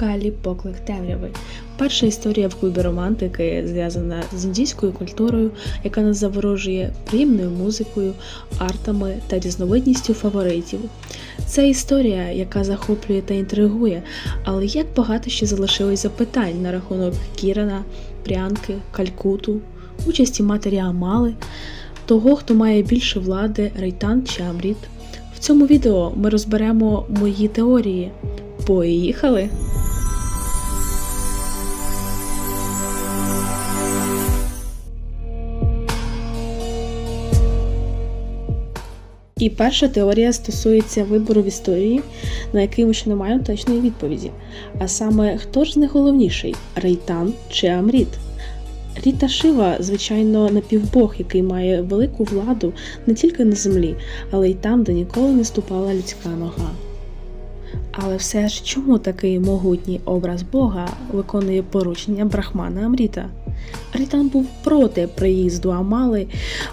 Скалі поклик темряви. Перша історія в клубі романтики зв'язана з індійською культурою, яка нас заворожує приємною музикою, артами та різновидністю фаворитів. Це історія, яка захоплює та інтригує, але як багато ще залишилось запитань на рахунок Кірана, Прянки, Калькуту, участі матері Амали, того, хто має більше влади, Рейтан чи Амріт. В цьому відео ми розберемо мої теорії. Поїхали! І перша теорія стосується вибору в історії, на який ми ще не маємо точної відповіді. А саме, хто ж з них головніший Рейтан чи Амріт? Ріта Шива, звичайно, напівбог, який має велику владу не тільки на землі, але й там, де ніколи не ступала людська нога. Але все ж чому такий могутній образ Бога виконує поручення Брахмана Амріта? Рітан був проти приїзду Амали,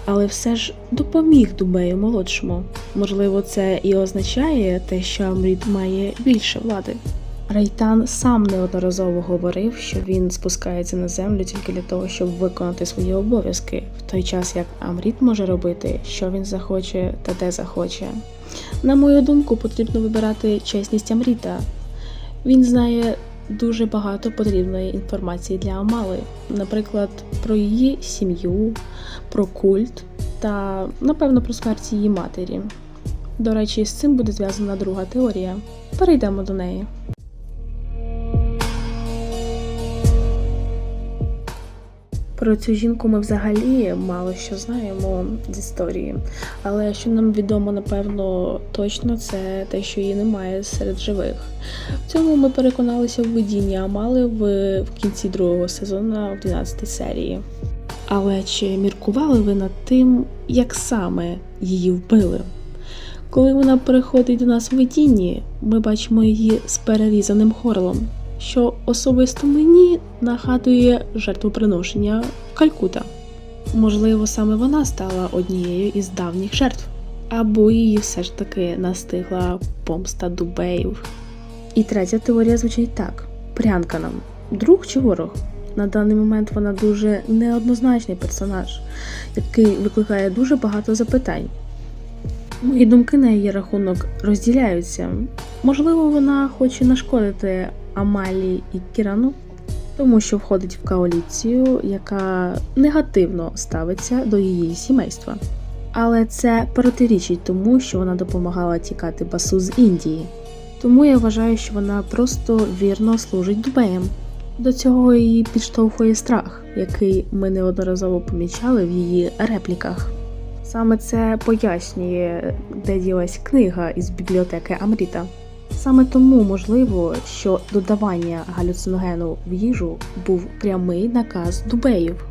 але все ж допоміг Дубею молодшому. Можливо, це і означає те, що Амріт має більше влади. Рейтан сам неодноразово говорив, що він спускається на землю тільки для того, щоб виконати свої обов'язки, в той час як Амріт може робити, що він захоче та де захоче. На мою думку, потрібно вибирати чесність Амріта. Він знає дуже багато потрібної інформації для Амали, наприклад, про її сім'ю, про культ та, напевно, про смерть її матері. До речі, з цим буде зв'язана друга теорія. Перейдемо до неї. Про цю жінку ми взагалі мало що знаємо з історії, але що нам відомо напевно точно, це те, що її немає серед живих. В цьому ми переконалися в видінні Амали в, в кінці другого сезону в 12 серії. Але чи міркували ви над тим, як саме її вбили? Коли вона приходить до нас в видінні, ми бачимо її з перерізаним горлом що особисто мені нагадує жертвоприношення Калькута. Можливо, саме вона стала однією із давніх жертв, або її все ж таки настигла помста дубеїв. І третя теорія звучить так: прянка нам, друг чи ворог? На даний момент вона дуже неоднозначний персонаж, який викликає дуже багато запитань. Мої думки на її рахунок розділяються. Можливо, вона хоче нашкодити Амалі і Кірану, тому що входить в коаліцію, яка негативно ставиться до її сімейства. Але це протирічить тому, що вона допомагала тікати басу з Індії. Тому я вважаю, що вона просто вірно служить дубеям. До цього її підштовхує страх, який ми неодноразово помічали в її репліках. Саме це пояснює, де ділась книга із бібліотеки Амріта. Саме тому можливо, що додавання галюциногену в їжу був прямий наказ дубеїв.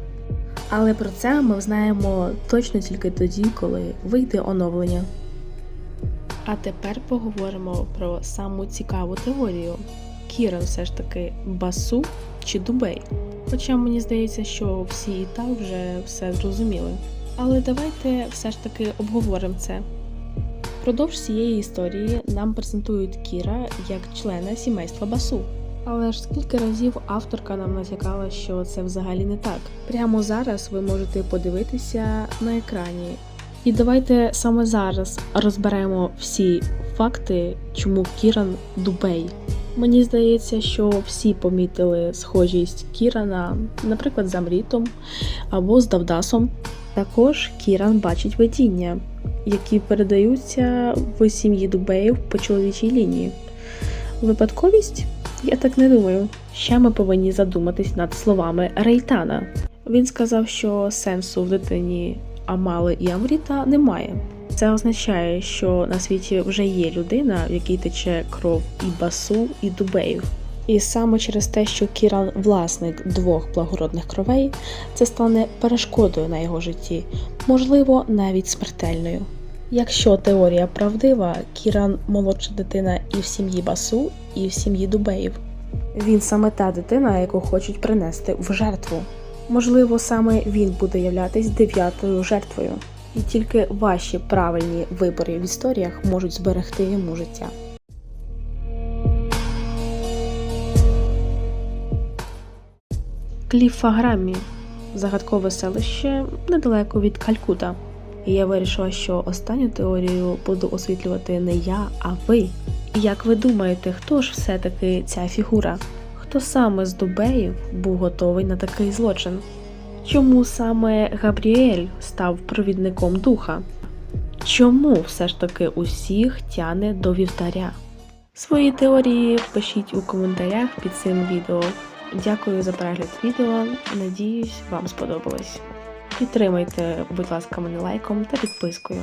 Але про це ми знаємо точно тільки тоді, коли вийде оновлення. А тепер поговоримо про саму цікаву теорію: Кіран все ж таки басу чи дубей. Хоча мені здається, що всі і так вже все зрозуміли. Але давайте все ж таки обговоримо це. Впродовж цієї історії нам презентують Кіра як члена сімейства Басу. Але ж скільки разів авторка нам натякала, що це взагалі не так. Прямо зараз ви можете подивитися на екрані. І давайте саме зараз розберемо всі факти, чому Кіран Дубей. Мені здається, що всі помітили схожість Кірана, наприклад, з Амрітом або з Давдасом. Також Кіран бачить видіння які передаються в сім'ї Дубеїв по чоловічій лінії. Випадковість? Я так не думаю. Ще ми повинні задуматись над словами Рейтана. Він сказав, що сенсу в дитині Амали і Амріта немає. Це означає, що на світі вже є людина, в якій тече кров і басу, і дубеїв. І саме через те, що Кіран власник двох благородних кровей, це стане перешкодою на його житті, можливо, навіть смертельною. Якщо теорія правдива, Кіран молодша дитина і в сім'ї Басу, і в сім'ї Дубеїв. Він саме та дитина, яку хочуть принести в жертву. Можливо, саме він буде являтись дев'ятою жертвою, і тільки ваші правильні вибори в історіях можуть зберегти йому життя. Кліфаграмі загадкове селище недалеко від Калькута. І я вирішила, що останню теорію буду освітлювати не я, а ви. І Як ви думаєте, хто ж все-таки ця фігура? Хто саме з Дубеїв був готовий на такий злочин? Чому саме Габріель став провідником духа? Чому все ж таки усіх тяне до вівтаря? Свої теорії пишіть у коментарях під цим відео. Дякую за перегляд відео. Надіюсь, вам сподобалось. Підтримайте, будь ласка, мене лайком та підпискою.